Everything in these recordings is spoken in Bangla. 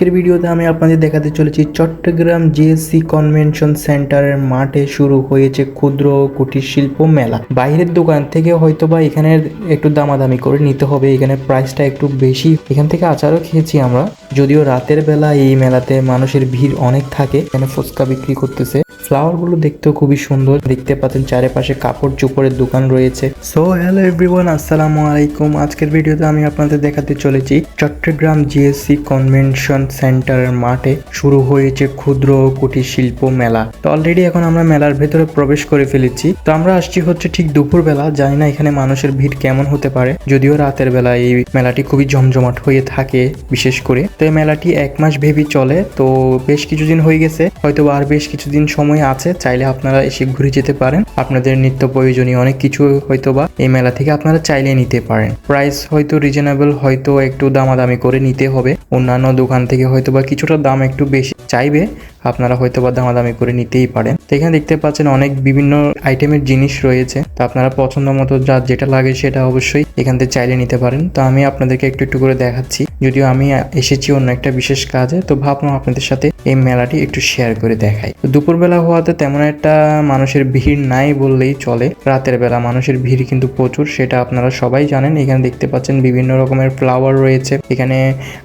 আজকের ভিডিওতে আমি আপনাদের দেখাতে চলেছি চট্টগ্রাম জিএসসি কনভেনশন সেন্টারের মাঠে শুরু হয়েছে ক্ষুদ্র কুটির শিল্প মেলা। বাইরের দোকান থেকে হয়তো বা এখানে একটু দামাদামি করে নিতে হবে, এখানে প্রাইসটা একটু বেশি। এখান থেকে আচারও খেয়েছি আমরা। যদিও রাতের বেলা এই মেলাতে মানুষের ভিড় অনেক থাকে, এখানে ফুচকা বিক্রি করতেছে। ফ্লাওয়ারগুলো দেখতেও খুবই সুন্দর। দেখতে পাচ্ছেন চারিপাশে কাপড় চোপড়ের দোকান রয়েছে। সো হ্যালো এভরিওয়ান আসসালামু আলাইকুম। আজকের ভিডিওতে আমি আপনাদের দেখাতে চলেছি চট্টগ্রাম জিএসসি কনভেনশন সেন্টারের মাঠে শুরু হয়েছে ক্ষুদ্র কুটির শিল্প মেলা। তো অলরেডি এখন আমরা মেলার ভেতরে প্রবেশ করে ফেলেছি। তো আমরা আসছি হচ্ছে ঠিক দুপুর বেলা জানি না এখানে মানুষের ভিড় কেমন হতে পারে। যদিও রাতের বেলা এই মেলাটি খুবই জমজমাট হয়ে থাকে বিশেষ করে। তো এই মেলাটি এক মাস ভেবি চলে। তো বেশ কিছুদিন হয়ে গেছে। হয়তো আর বেশ কিছুদিন সময় আছে, চাইলে আপনারা এসে ঘুরে যেতে পারেন। আপনাদের নিত্য প্রয়োজনীয় অনেক কিছু হয়তো বা এই মেলা থেকে আপনারা চাইলে নিতে পারেন। প্রাইস হয়তো রিজনেবল হয়তো একটু দামাদামি করে নিতে হবে। অন্যান্য দোকান থেকে হয়তো বা কিছুটা দাম একটু বেশি চাইবে। আপনারা হয়তো বা দামাদামি করে নিতেই পারেন। তো এখানে দেখতে পাচ্ছেন অনেক বিভিন্ন আইটেমের জিনিস রয়েছে। তো আপনারা পছন্দ মতো যা যেটা লাগে সেটা অবশ্যই এখান থেকে চাইলে নিতে পারেন। তো আমি আপনাদেরকে একটু একটু করে দেখাচ্ছি। যদিও আমি এসেছি অন্য একটা বিশেষ কাজে, তো ভাবলাম আপনাদের সাথে এই মেলাটি একটু শেয়ার করে দেখাই। তো দুপুরবেলা হওয়াতে তেমন একটা মানুষের ভিড় নাই বললেই চলে। রাতের বেলা মানুষের ভিড় কিন্তু প্রচুর, সেটা আপনারা সবাই জানেন। এখানে দেখতে পাচ্ছেন বিভিন্ন রকমের ফ্লাওয়ার রয়েছে। এখানে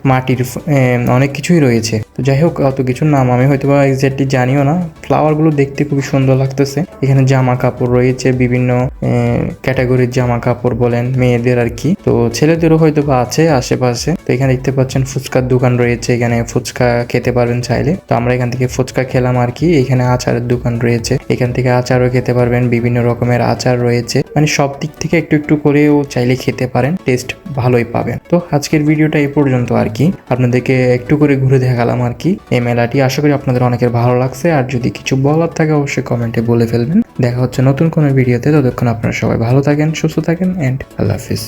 মাটির অনেক কিছুই রয়েছে। তো যাই হোক, অত কিছুর নাম আমি হয়তো বা এক্স্যাক্টলি জানিও না। ফ্লাওয়ারগুলো দেখতে খুবই সুন্দর লাগতেছে। এখানে জামা কাপড় রয়েছে, বিভিন্ন ক্যাটাগরির জামা কাপড় বলেন, মেয়েদের আর কি। তো ছেলেদেরও হয়তো বা আছে আশেপাশে। তো এখানে দেখতে পাচ্ছেন ফুচকার দোকান রয়েছে, এখানে ফুচকা খেতে পারবেন চাইলে। তো আমরা এখান থেকে ফুচকা খেলাম আর কি, এখানে আচারের দোকান রয়েছে। এখান থেকে আচারও খেতে পারবেন, বিভিন্ন রকমের আচার রয়েছে। মানে সব দিক থেকে একটু একটু করেও চাইলে খেতে পারেন টেস্ট ভালোই পাবেন। তো আজকের ভিডিওটা এই পর্যন্ত আর কি। আপনাদেরকে একটু করে ঘুরে দেখালাম আর কি, এই মেলাটি। আশা করি আপনাদের অনেকের ভালো লাগছে, আর যদি কিছু বলার থাকে অবশ্যই কমেন্টে বলে ফেলবেন। দেখা হচ্ছে নতুন কোনো ভিডিওতে, ততক্ষণ আপনারা সবাই ভালো থাকেন, সুস্থ থাকেন অ্যান্ড আল্লাহ হাফিজ।